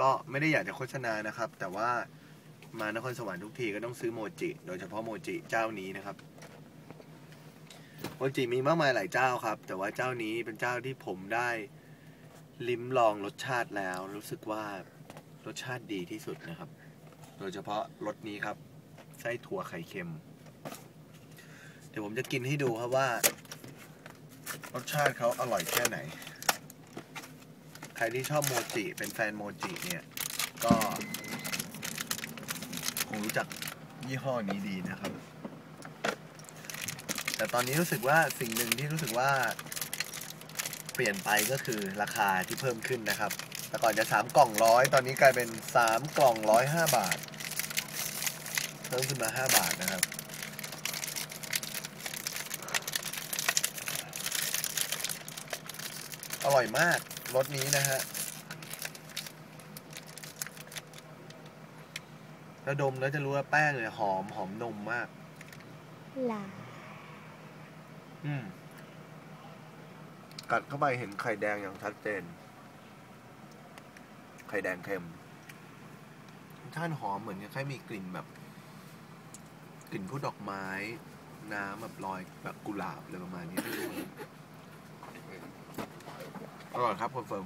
ก็ไม่ได้อยากจะโฆษณานะครับ แต่ว่ามานครสวรรค์ทุกทีก็ต้องซื้อโมจิ โดยเฉพาะโมจิเจ้านี้นะครับโมจิมีมากมายหลายเจ้าครับ แต่ว่าเจ้านี้เป็นเจ้าที่ผมได้ลิ้มลองรสชาติแล้ว รู้สึกว่ารสชาติดีที่สุดนะครับ โดยเฉพาะรสนี้ครับไส้ถั่วไข่เค็ม เดี๋ยวผมจะกินให้ดูครับว่า รสชาติเขาอร่อยแค่ไหน ใครที่ชอบโมจิ เป็นแฟนโมจิเนี่ย ก็ คงรู้จักยี่ห้อนี้ดีนะครับ แต่ตอนนี้รู้สึกว่าสิ่งหนึ่งที่รู้สึกว่า เปลี่ยนไปก็คือราคาที่เพิ่มขึ้นนะครับ แต่ก่อนจะสามกล่องร้อยตอนนี้กลายเป็นสามกล่องร้อยห้าบาท เพิ่มขึ้นมาห้าบาทนะครับอร่อยมาก รสนี้นะฮะแล้วดมแล้วจะรู้ว่าแป้งเนี่ยหอมหอมนมมากลาอืม กัดเข้าไปเห็นไข่แดงอย่างชัดเจน ไข่แดงเค็มท่านหอมเหมือนคล้ายๆมีกลิ่นแบบ กลิ่นพวกดอกไม้ น้ำแบบลอยแบบกุหลาบอะไรประมาณนี้ไม่รู้ อร่อยครับคอนเฟิร์ม